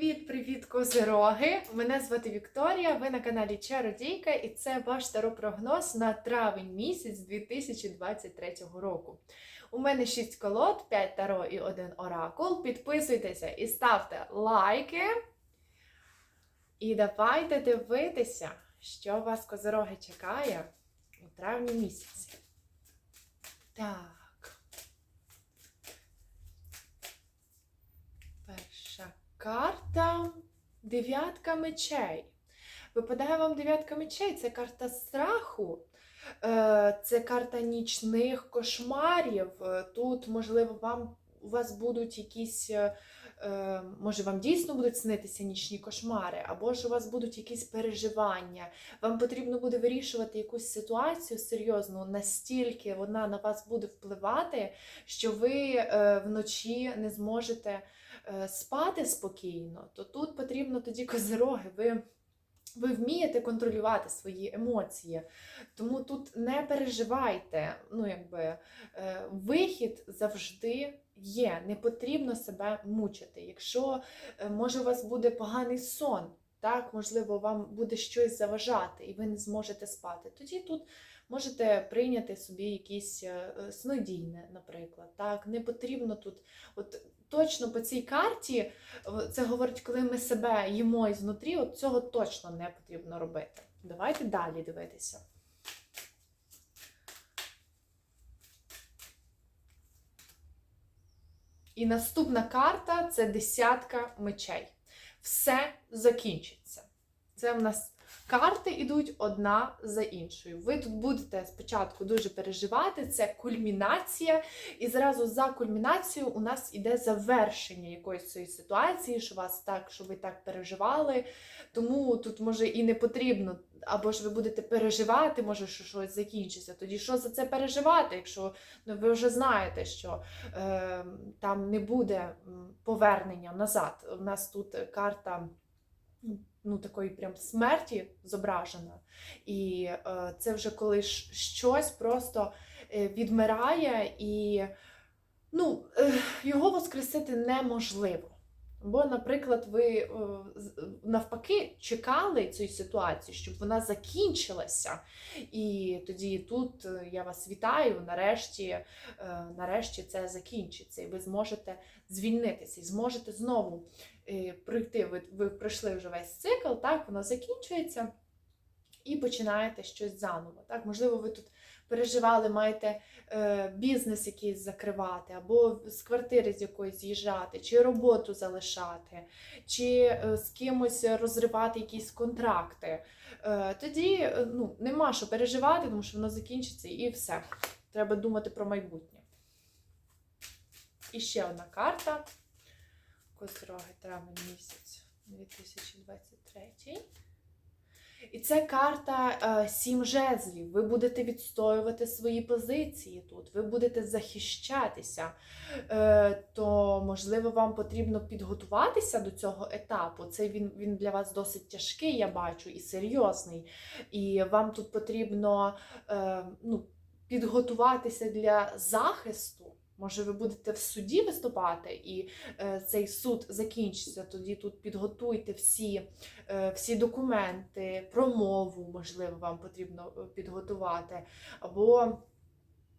Привіт-привіт, козироги! Мене звати Вікторія. Ви на каналі Чародійка, і це ваш таропрогноз на травень місяць 2023 року. У мене 6 колод, 5 таро і 1 оракул. Підписуйтеся і ставте лайки. І давайте дивитися, що вас козироги чекає у травні місяці. Так. Перша карта дев'ятка мечей. Випадає вам дев'ятка мечей, це карта страху, е, це карта нічних кошмарів. Е, Тут, можливо, вам у вас будуть якісь, е, може, вам дійсно будуть снитися нічні кошмари, або ж у вас будуть якісь переживання. Вам потрібно буде вирішувати якусь ситуацію серйозну, настільки вона на вас буде впливати, що ви вночі не зможете спати спокійно, то тут потрібно тоді козироги. Ви, ви вмієте контролювати свої емоції. Тому тут не переживайте. Ну, якби, е, вихід завжди є. Не потрібно себе мучити. Якщо е, може у вас буде поганий сон, так, можливо, вам буде щось заважати, і ви не зможете спати. Тоді тут можете прийняти собі якісь е, е, снодійне, наприклад. Так, не потрібно тут, от точно по цій карті, це говорить, коли ми себе їмо ізнутрі, от цього точно не потрібно робити. Давайте далі дивитися. І наступна карта це десятка мечей. Все закінчиться. Це в нас карти йдуть одна за іншою. Ви тут будете спочатку дуже переживати, це кульмінація, і зразу за кульмінацією у нас іде завершення якоїсь цієї ситуації, що вас так, що ви так переживали. Тому тут може і не потрібно, або ж ви будете переживати, може, що щось закінчиться. Тоді що за це переживати, якщо ну, ви вже знаєте, що е, там не буде повернення назад. У нас тут карта ну, такої прям смерті зображена. І е, це вже коли щось просто е, відмирає, і ну, е, його воскресити неможливо. Бо, наприклад, ви е, навпаки чекали цієї ситуації, щоб вона закінчилася. І тоді тут е, я вас вітаю. Нарешті, е, нарешті це закінчиться, і ви зможете звільнитися, і зможете знову е, пройти. Ви, ви пройшли вже весь цикл, так воно закінчується. І починаєте щось заново. Так, можливо, ви тут переживали, маєте е, бізнес якийсь закривати, або з квартири з якоїсь з'їжджати, чи роботу залишати, чи е, з кимось розривати якісь контракти. Е, тоді ну, нема що переживати, тому що воно закінчиться і все. Треба думати про майбутнє. І ще одна карта. Козроги, травень місяць 2023. І це карта е, сім жезлів. Ви будете відстоювати свої позиції тут, ви будете захищатися. Е, то, можливо, вам потрібно підготуватися до цього етапу. Це він, він для вас досить тяжкий, я бачу, і серйозний. І вам тут потрібно е, ну, підготуватися для захисту. Може, ви будете в суді виступати, і е, цей суд закінчиться. Тоді тут підготуйте всі, е, всі документи, промову, можливо, вам потрібно е, підготувати. Або,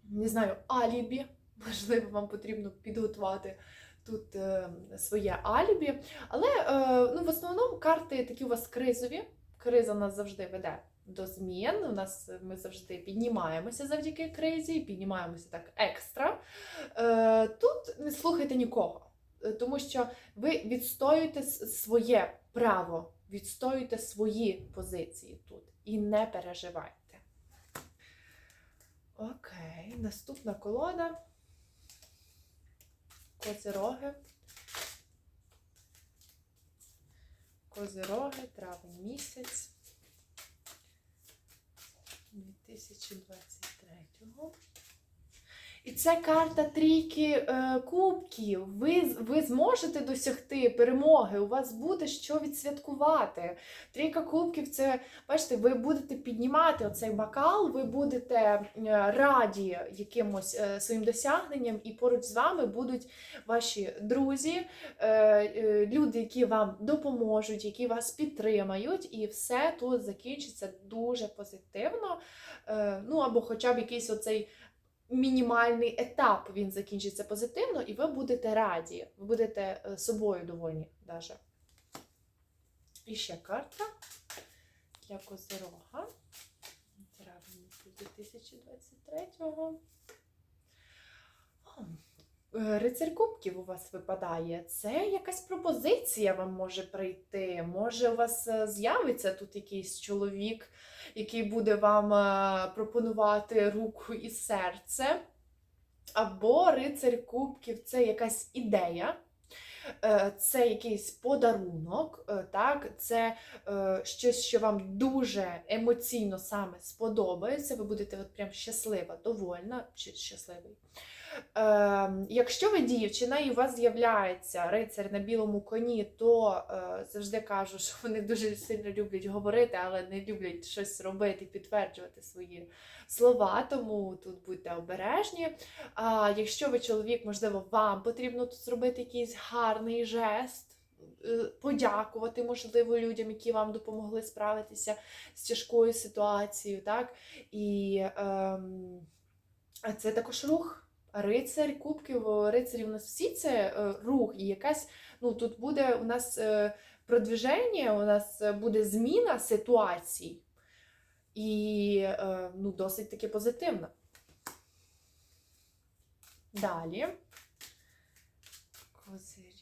не знаю, алібі, можливо, вам потрібно підготувати тут е, своє алібі. Але е, ну, в основному карти такі у вас кризові. Криза нас завжди веде до змін. У нас е, ми завжди піднімаємося завдяки кризі, піднімаємося так екстра. Е, Тут не слухайте нікого, е, тому що ви відстоюєте своє право, відстоюєте свої позиції тут і не переживайте. Окей, наступна колода. Козироги. Козироги, травень місяць 2023. І це карта трійки е, кубків. Ви, ви зможете досягти перемоги, у вас буде що відсвяткувати. Трійка кубків це, бачите, ви будете піднімати оцей бокал, ви будете е, раді якимось е, своїм досягненням, і поруч з вами будуть ваші друзі, е, е, люди, які вам допоможуть, які вас підтримають, і все тут закінчиться дуже позитивно. Е, ну або хоча б якийсь оцей мінімальний етап він закінчиться позитивно, і ви будете раді, ви будете е, собою довольні. Даже. І ще карта для Козирога. Травень 2023-го. Е, Рицарь Кубків у вас випадає. Це якась пропозиція вам може прийти. Може, у вас е, з'явиться тут якийсь чоловік, який буде вам е, пропонувати руку і серце. Або рицарь Кубків це якась ідея. Це якийсь подарунок, так, це щось, що вам дуже емоційно саме сподобається. Ви будете от прям щаслива, довольна чи щасливий. Е, якщо ви дівчина і у вас з'являється рицар на білому коні, то е, завжди кажу, що вони дуже сильно люблять говорити, але не люблять щось робити, підтверджувати свої слова, тому тут будьте обережні. А якщо ви чоловік, можливо, вам потрібно тут зробити якийсь гарний жест. е, Подякувати, можливо, людям, які вам допомогли справитися з тяжкою ситуацією, так? І ем, це також рух. Рицарь кубків, о, рицарі у нас всі це е, рух, і якась, ну тут буде у нас е, продвіження, у нас е, буде зміна ситуацій, і ну, досить таки позитивна. Далі. Козиріг.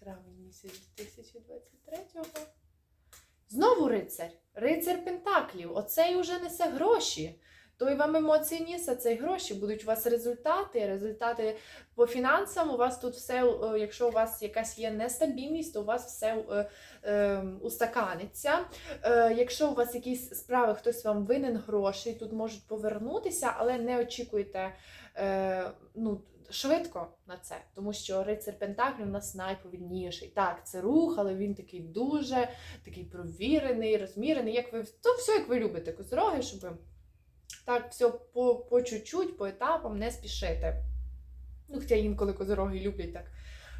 Травень місяць 2023-го. Знову рицар. Рицар Пентаклів. Оцей уже несе гроші. Той вам емоції ніс, а цей гроші будуть у вас результати. Результати по фінансам. У вас тут все, е, якщо у вас якась є нестабільність, то у вас все е, е, устаканиться. Е, якщо у вас якісь справи, хтось вам винен грошей, тут можуть повернутися, але не очікуйте е, ну, швидко на це, тому що рицар Пентаклів у нас найповільніший. Так, це рух, але він такий дуже такий провірений, розмірений. Як ви то все, як ви любите козороги, щоб так все по, по чуть-чуть, по етапам не спішити. Ну, хоча інколи козороги люблять так.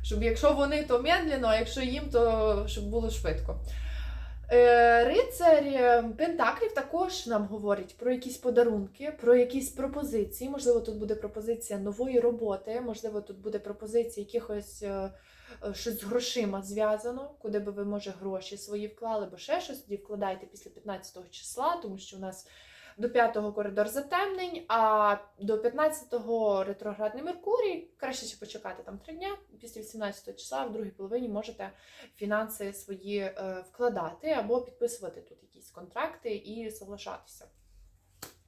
Щоб якщо вони, то медленно, а якщо їм, то щоб було швидко. Е, Рицарь е, Пентаклів також нам говорить про якісь подарунки, про якісь пропозиції. Можливо, тут буде пропозиція нової роботи, можливо, тут буде пропозиція якихось е, щось з грошима зв'язано, куди би ви, може, гроші свої вклали, або ще щось тоді вкладайте після 15 числа, тому що у нас до 5-го коридор затемнень, а до 15-го ретроградний Меркурій. Краще ще почекати там три дня. Після 18-го числа в другій половині можете фінанси свої е, вкладати або підписувати тут якісь контракти і соглашатися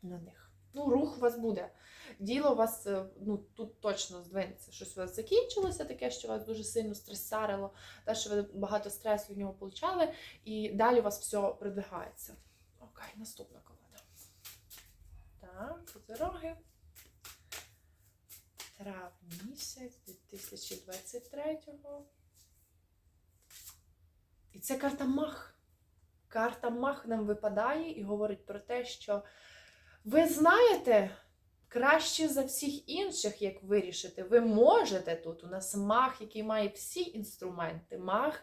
на них. Ну, рух у вас буде. Діло у вас е, ну, тут точно здвинеться. Щось у вас закінчилося, таке, що вас дуже сильно стресарило, те, що ви багато стресу в нього получали, і далі у вас все продвигається. Окей, наступна Так, козироги. Травень місяць 2023-го. І це карта Мах. Карта Мах нам випадає і говорить про те, що ви знаєте краще за всіх інших, як вирішити. Ви можете тут. У нас мах, який має всі інструменти. Мах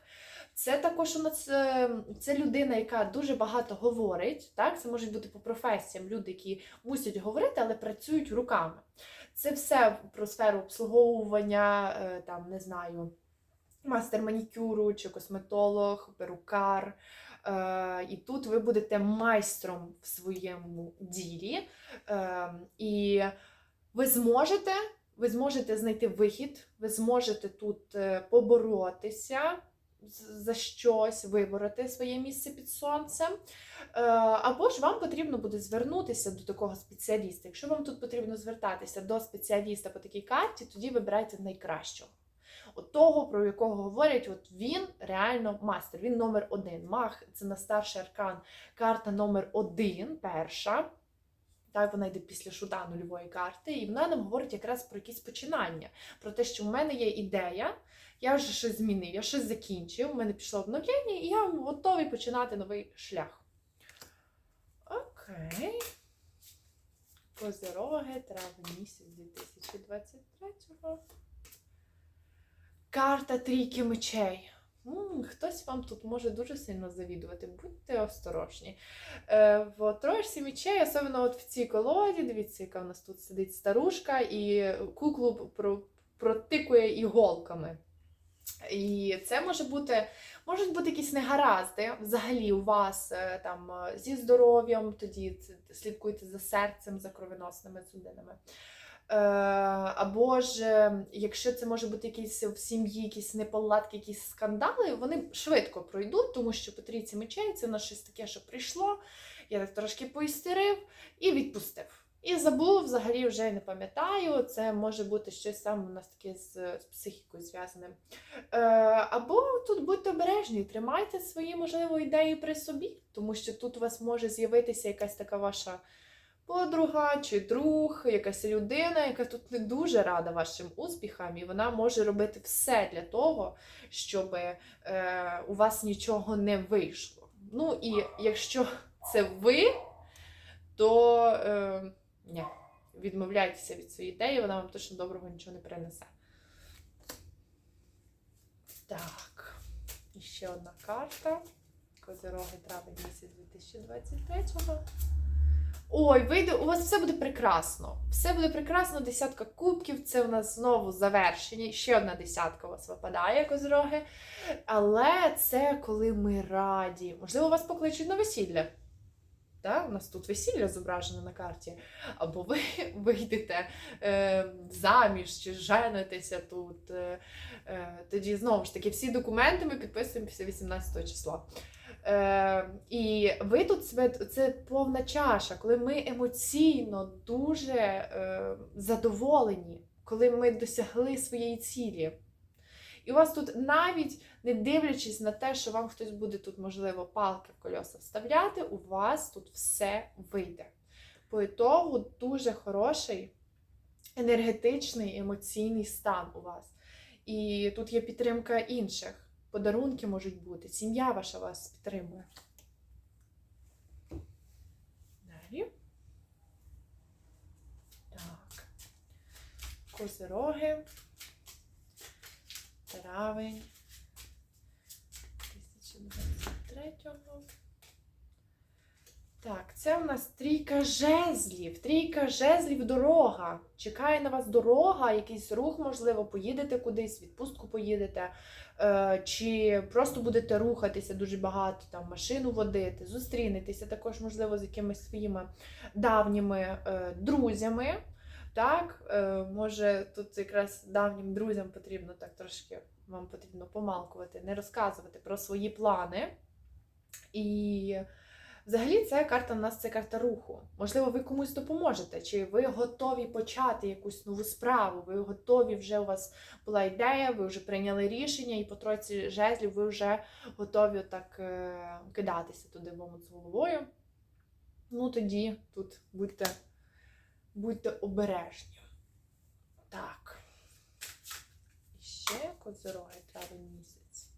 це також у нас е, це людина, яка дуже багато говорить. Так? Це можуть бути по професіям люди, які мусять говорити, але працюють руками. Це все про сферу обслуговування, е, там, не знаю, мастер манікюру чи косметолог, перукар. Е, І тут ви будете майстром в своєму ділі. Е, І ви зможете, ви зможете знайти вихід, ви зможете тут е, поборотися за щось, вибороти своє місце під сонцем. Або ж вам потрібно буде звернутися до такого спеціаліста. Якщо вам тут потрібно звертатися до спеціаліста по такій карті, тоді вибирайте найкращого. Того, про якого говорять, от він реально мастер, він номер один. Мах це на старший аркан карта номер один, перша. Так, вона йде після шута нульової карти, і вона нам говорить якраз про якісь починання, про те, що в мене є ідея, я вже щось змінив, я щось закінчив, у мене пішло обновлення, і я готовий починати новий шлях. Окей. Козироги, травень місяць 2023-го. Карта трійки мечей. Хтось вам тут може дуже сильно завідувати. Будьте осторожні. Е, в троєшці мечей, особливо от в цій колоді, дивіться, яка в нас тут сидить старушка, і куклу про- протикує іголками. І це може бути, можуть бути якісь негаразди взагалі у вас е, там е, зі здоров'ям, тоді слідкуйте за серцем, за кровоносними судинами. Е, або ж, е, якщо це може бути якісь в сім'ї, якісь неполадки, якісь скандали, вони швидко пройдуть, тому що по трійці мечей це на щось таке, що прийшло, я так трошки поістерив і відпустив. І забув, взагалі вже не пам'ятаю. Це може бути щось саме у нас таке з, з психікою зв'язане. Е, або тут будьте обережні, тримайте свої, можливо, ідеї при собі, тому що тут у вас може з'явитися якась така ваша подруга чи друг, якась людина, яка тут не дуже рада вашим успіхам, і вона може робити все для того, щоб е, у вас нічого не вийшло. Ну і якщо це ви, то е, ні, відмовляйтеся від своєї ідеї, вона вам точно доброго нічого не принесе. Так, і ще одна карта. Козироги травень місяць 2023-го. Ой, вийде, у вас все буде прекрасно. Все буде прекрасно. Десятка кубків. Це у нас знову завершення. Ще одна десятка у вас випадає, козироги. Але це коли ми раді. Можливо, вас покличуть на весілля. Так? У нас тут весілля зображено на карті. Або ви вийдете е, заміж чи женитеся тут. Е, е, тоді знову ж таки всі документи ми підписуємо після 18 числа. Е, і ви тут себе це повна чаша, коли ми емоційно дуже е, задоволені, коли ми досягли своєї цілі. І у вас тут навіть не дивлячись на те, що вам хтось буде тут, можливо, палки в кольоса вставляти, у вас тут все вийде. По ітогу дуже хороший енергетичний емоційний стан у вас. І тут є підтримка інших. Подарунки можуть бути, сім'я ваша вас підтримує. Далі. Так. Козироги. Травень. 2023-го. Так, це у нас трійка жезлів. Трійка жезлів дорога. Чекає на вас дорога, якийсь рух, можливо, поїдете кудись, відпустку поїдете, чи просто будете рухатися дуже багато, там машину водити, зустрінетеся також, можливо, з якимись своїми давніми е, друзями. Так, е, може, тут якраз давнім друзям потрібно так трошки вам потрібно помалкувати, не розказувати про свої плани. І взагалі ця карта у нас це карта руху. Можливо, ви комусь допоможете, чи ви готові почати якусь нову справу, ви готові вже у вас була ідея, ви вже прийняли рішення, і по тройці жезлів ви вже готові так е, кидатися туди в омут з головою. Ну тоді тут будьте, будьте обережні. Так. І ще козироги травень місяць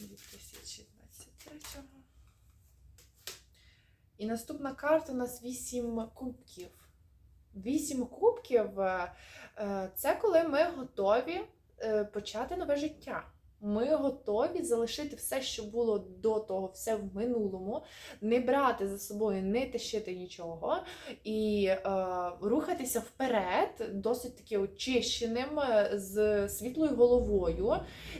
2023-го. І наступна карта у нас 8 кубків. 8 кубків е, е, це коли ми готові е, почати нове життя. Ми готові залишити все, що було до того, все в минулому, не брати за собою, не тащити нічого, і е, рухатися вперед, досить таки очищеним, е, з світлою головою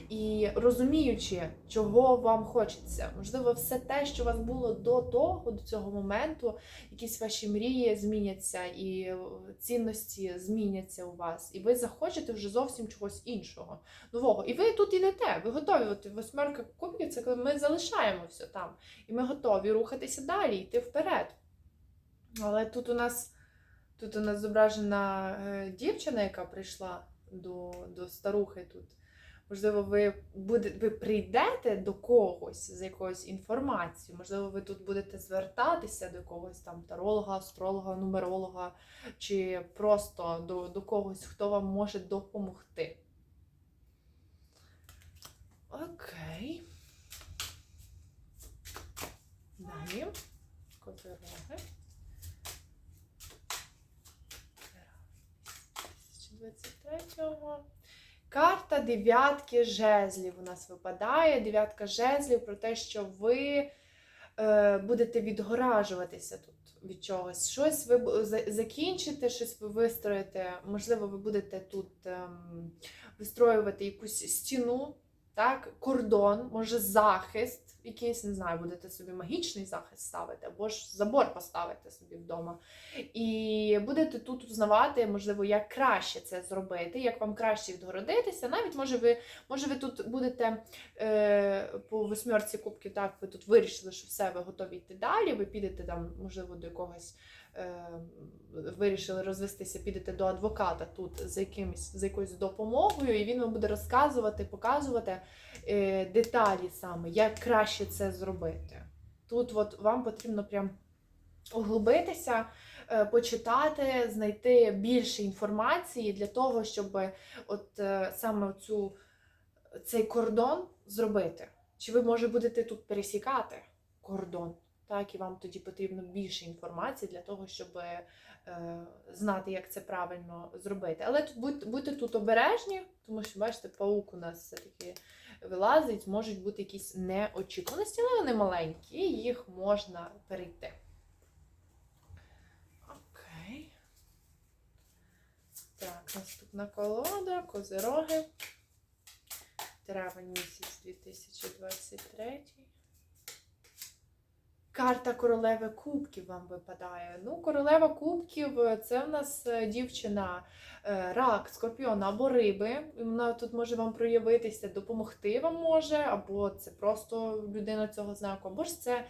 і розуміючи, чого вам хочеться. Можливо, все те, що у вас було до того, до цього моменту, якісь ваші мрії зміняться, і е, цінності зміняться у вас, і ви захочете вже зовсім чогось іншого, нового. І ви тут ідете, ви готові. От восьмерка кубків це коли ми залишаємо все там, і ми готові рухатися далі, йти вперед. Але тут у нас тут у нас зображена е, дівчина, яка прийшла до, до старухи тут. Можливо, ви буде, ви прийдете до когось з якоюсь інформацією, можливо, ви тут будете звертатися до когось там таролога, астролога, нумеролога, чи просто до, до когось, хто вам може допомогти. Окей. Далі. Козироги. 2023-го. Карта дев'ятки жезлів у нас випадає. Дев'ятка жезлів про те, що ви е, будете відгоражуватися тут від чогось. Щось ви закінчите, щось ви вистроїте. Можливо, ви будете тут ем, вистроювати якусь стіну, так, кордон, може захист, якийсь, не знаю, будете собі магічний захист ставити, або ж забор поставити собі вдома. І будете тут узнавати, можливо, як краще це зробити, як вам краще відгородитися. Навіть може ви, може, ви тут будете е, по восьмерці кубків, так, ви тут вирішили, що все, ви готові йти далі. Ви підете там, можливо, до якогось. Е, вирішили розвестися, підете до адвоката тут за якимось за якоюсь допомогою, і він вам буде розказувати, показувати е, деталі саме, як краще це зробити. Тут от вам потрібно прям углубитися, е, почитати, знайти більше інформації для того, щоб от саме цю, цей кордон зробити. Чи ви може будете тут пересікати кордон? Так, і вам тоді потрібно більше інформації для того, щоб е, знати, як це правильно зробити. Але тут будьте, будьте тут обережні, тому що, бачите, паук у нас все-таки вилазить, можуть бути якісь неочікуваності, але вони маленькі, і їх можна перейти. Окей. Так, наступна колода, козироги. Травень місяць 2023. Карта королеви кубків вам випадає. Ну, королева кубків це в нас е, дівчина, е, рак, скорпіон або риби. Вона тут може вам проявитися, допомогти вам може, або це просто людина цього знаку, або ж це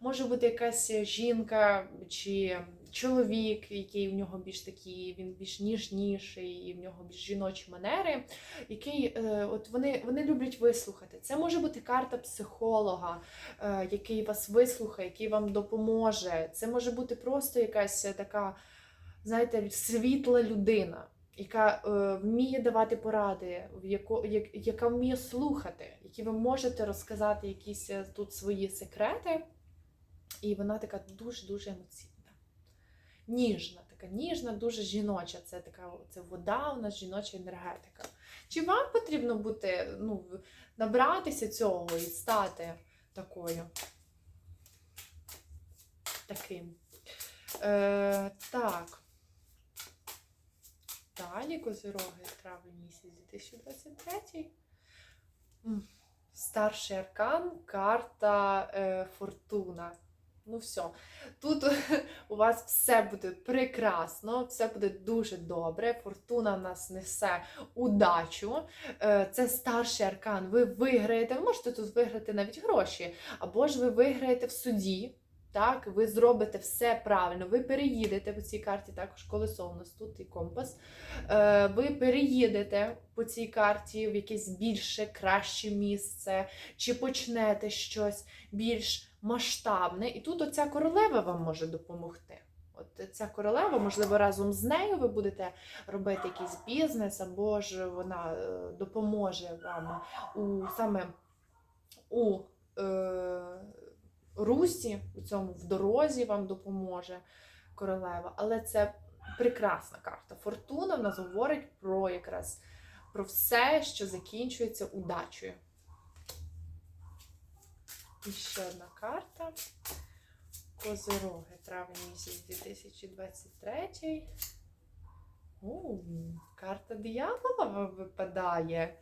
може бути якась жінка чи чоловік, який в нього більш такий, він більш ніжніший, і в нього більш жіночі манери, який е, от вони, вони люблять вислухати. Це може бути карта психолога, е, який вас вислухає, який вам допоможе. Це може бути просто якась така, знаєте, світла людина. Яка е, вміє давати поради, яко, як, яка вміє слухати, які ви можете розказати якісь е, тут свої секрети, і вона така дуже-дуже емоційна. Ніжна, така ніжна, дуже жіноча. Це така це вода, у нас жіноча енергетика. Чи вам потрібно бути, ну, набратися цього і стати такою? Таким. Е, так. Далі козироги травень місяць 2023. Старший аркан, карта е, Фортуна. Ну все. Тут у вас все буде прекрасно, все буде дуже добре. Фортуна в нас несе удачу. Е, Це старший аркан. Ви виграєте, ви можете тут виграти навіть гроші, або ж ви виграєте в суді. Так, ви зробите все правильно, ви переїдете по цій карті, також колесо у нас тут і компас. Е, ви переїдете по цій карті в якесь більше, краще місце, чи почнете щось більш масштабне. І тут оця королева вам може допомогти. От ця королева, можливо, разом з нею ви будете робити якийсь бізнес, або ж вона е, допоможе вам у саме у е, русі, у цьому в дорозі вам допоможе королева. Але це прекрасна карта. Фортуна в нас говорить про якраз про все, що закінчується удачею. І ще одна карта. Козироги, травень місяць 2023. У, карта диявола випадає.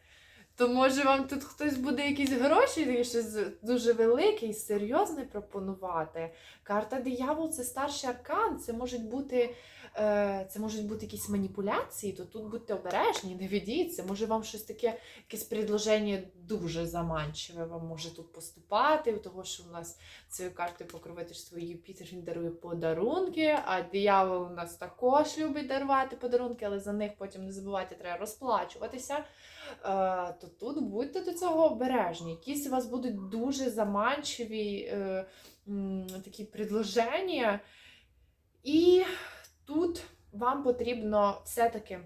То може вам тут хтось буде якісь гроші, щось дуже велике і серйозне пропонувати. Карта диявол це старший аркан, це можуть бути е, це можуть бути якісь маніпуляції, то тут будьте обережні, не ведіться. Може вам щось таке, якесь предложення дуже заманчиве вам може тут поступати, того що у нас цією картою покровительство Юпітер він дарує подарунки, а диявол у нас також любить дарувати подарунки, але за них потім не забувайте, треба розплачуватися. Е, то тут будьте до цього обережні. Якісь у вас будуть дуже заманчиві е, такі предложення. І тут вам потрібно все-таки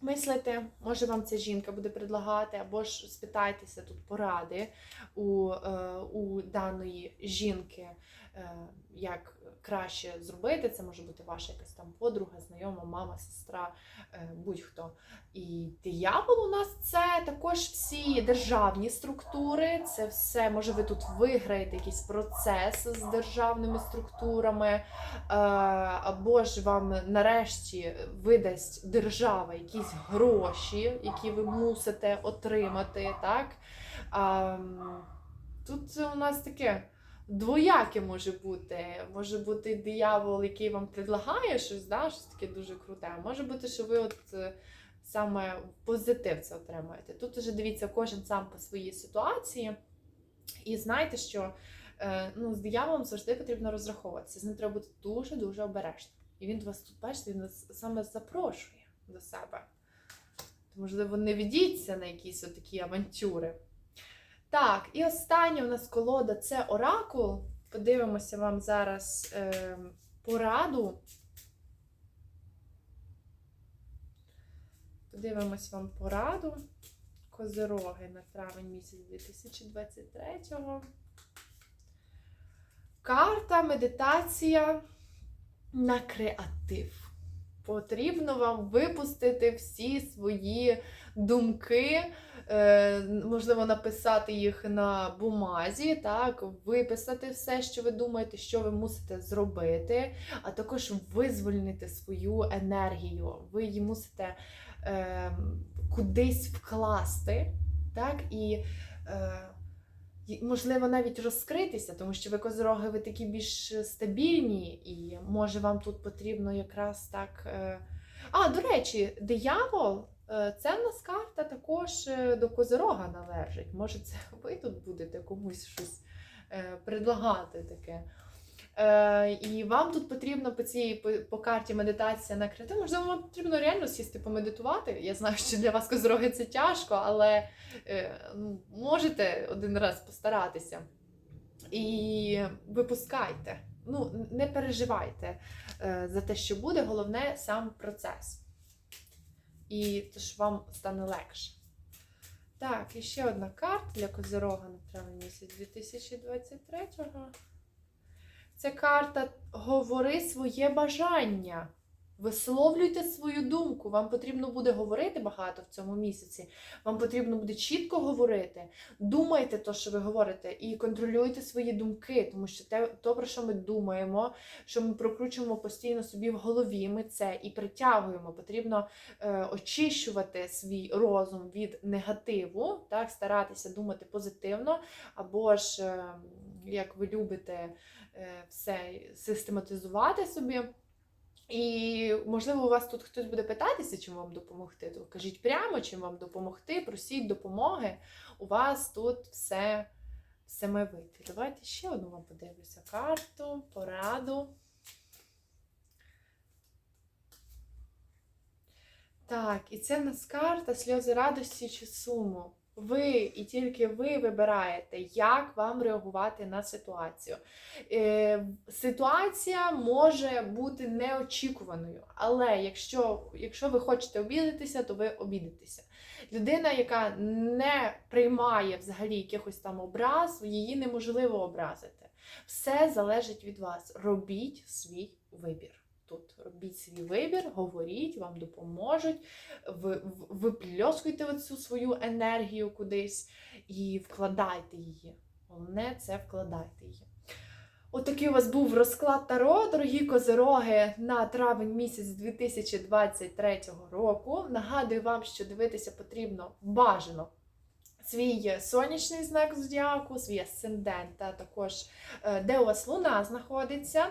мислити, може вам ця жінка буде предлагати, або ж спитайтеся тут поради у, е, у даної жінки, як краще зробити. Це може бути ваша якась там подруга, знайома, мама, сестра, е, будь-хто. І диявол у нас це також всі державні структури, це все, може, ви тут виграєте якийсь процес з державними структурами, е, або ж вам нарешті видасть держава якісь гроші, які ви мусите отримати. так? Тут у нас таке. Двояке може бути. Може бути диявол, який вам предлагає щось, да, щось таке дуже круте. А може бути, що ви от е, саме позитив це отримаєте. Тут уже дивіться, кожен сам по своїй ситуації. І знайте, що е, ну, з дияволом завжди потрібно розраховуватися. З ним треба бути дуже-дуже обережним. І він вас тут, бачите, він вас саме запрошує до себе. То, можливо, не ведіться на якісь такі авантюри. Так, і остання у нас колода це оракул. Подивимося вам зараз е, пораду. Подивимось вам пораду. Козироги на травень місяць 2023-го. Карта, медитація на креатив. Потрібно вам випустити всі свої думки, можливо, написати їх на бумазі, так, виписати все, що ви думаєте, що ви мусите зробити, а також визвольнити свою енергію. Ви її мусите е, кудись вкласти, так, і, е, можливо, навіть розкритися, тому що ви козороги, ви такі більш стабільні, і може вам тут потрібно якраз так. Е... А, до речі, диявол. Е, Це в нас карта також е, до Козирога належить. Може, це ви тут будете комусь щось е, предлагати таке. І вам тут потрібно по цій по, карті медитація на креатив. Можливо, вам потрібно реально сісти помедитувати. Я знаю, що для вас Козироги це тяжко, але ну, можете один раз постаратися. І випускайте. Ну, не переживайте за те, що буде, головне сам процес і тож вам стане легше. Так, і ще одна карта для Козирога на травень місяць 2023-го. Це карта Говори своє бажання. Висловлюйте свою думку. Вам потрібно буде говорити багато в цьому місяці. Вам потрібно буде чітко говорити. Думайте те, що ви говорите, і контролюйте свої думки, тому що те, то, про що ми думаємо, що ми прокручуємо постійно собі в голові, ми це і притягуємо. Потрібно е, очищувати свій розум від негативу, так, старатися думати позитивно, або ж, е, як ви любите, е, все систематизувати собі. І, можливо, у вас тут хтось буде питатися, чим вам допомогти, то кажіть прямо, чим вам допомогти, просіть допомоги. У вас тут все, має. Давайте ще одну вам подивлюся карту, пораду. Так, і це в нас карта сльози радості чи суму. Ви і тільки ви вибираєте, як вам реагувати на ситуацію. Е, Ситуація може бути неочікуваною, але якщо, якщо ви хочете обідатися, то ви обідетеся. Людина, яка не приймає взагалі якихось там образ, її неможливо образити. Все залежить від вас. Робіть свій вибір. Тут робіть свій вибір, говоріть, вам допоможуть, ви, випльоскуйте оцю свою енергію кудись і вкладайте її. Головне це вкладайте її. Отакий у вас був розклад Таро, дорогі козироги, на травень місяць 2023 року. Нагадую вам, що дивитися потрібно бажано свій сонячний знак зодіаку, свій асцендент, та також е, де у вас луна знаходиться.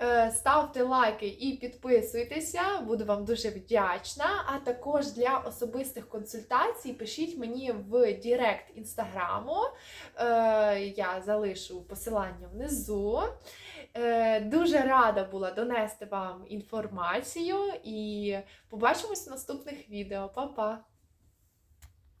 Е, Ставте лайки і підписуйтеся, буду вам дуже вдячна. А також для особистих консультацій пишіть мені в Директ інстаграму. Е, Я залишу посилання внизу. Дуже рада була донести вам інформацію і побачимось в наступних відео. Па-па!